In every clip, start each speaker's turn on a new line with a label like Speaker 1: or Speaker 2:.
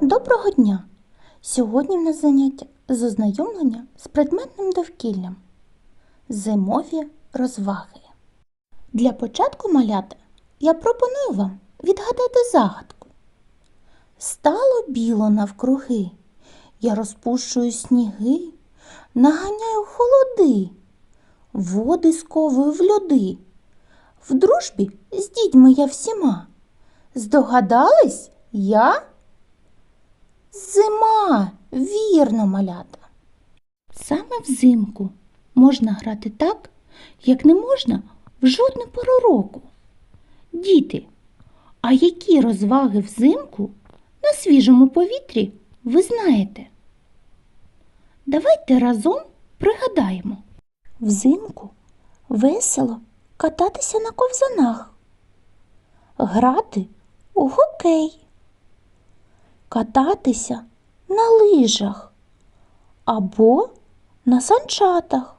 Speaker 1: Доброго дня! Сьогодні в нас заняття з ознайомлення з предметним довкіллям. Зимові розваги. Для початку малята я пропоную вам відгадати загадку. Стало біло навкруги, я розпущую сніги, наганяю холоди, води сковую в льоди. В дружбі з дітьми я всіма. Здогадались я? Зима, вірно, малята. Саме взимку можна грати так, як не можна в жодну пору року. Діти, а які розваги взимку на свіжому повітрі ви знаєте? Давайте разом пригадаємо. Взимку весело кататися на ковзанах, грати у хокей кататися на лижах або на санчатах,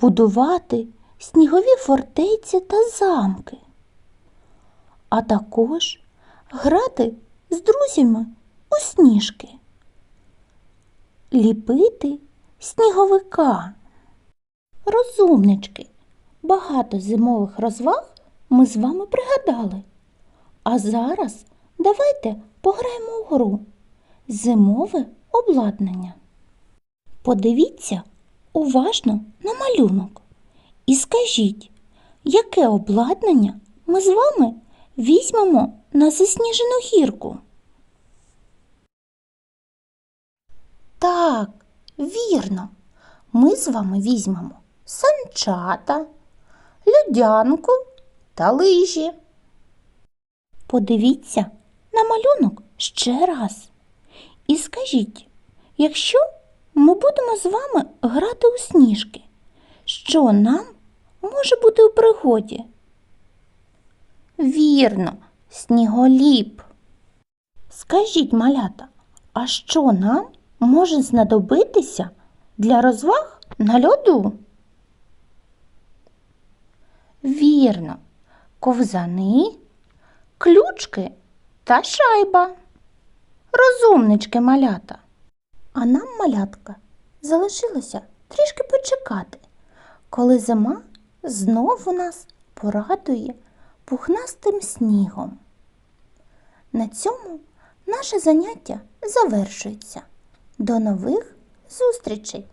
Speaker 1: будувати снігові фортеці та замки, а також грати з друзями у сніжки, ліпити сніговика. Розумнички, багато зимових розваг ми з вами пригадали. А зараз давайте пограємо у гру Зимове обладнання. Подивіться уважно на малюнок і скажіть, яке обладнання ми з вами візьмемо на засніжену гірку? Так, вірно, ми з вами візьмемо санчата, людянку та лижі. Подивіться на малюнок ще раз. І скажіть, якщо ми будемо з вами грати у сніжки, що нам може бути у пригоді? Вірно, сніголіп. Скажіть, малята, а що нам може знадобитися для розваг на льоду? Вірно, ковзани, ключки та шайба. Розумнички малята. А нам, малятка, залишилося трішки почекати, коли зима знову нас порадує пухнастим снігом. На цьому наше заняття завершується. До нових зустрічей!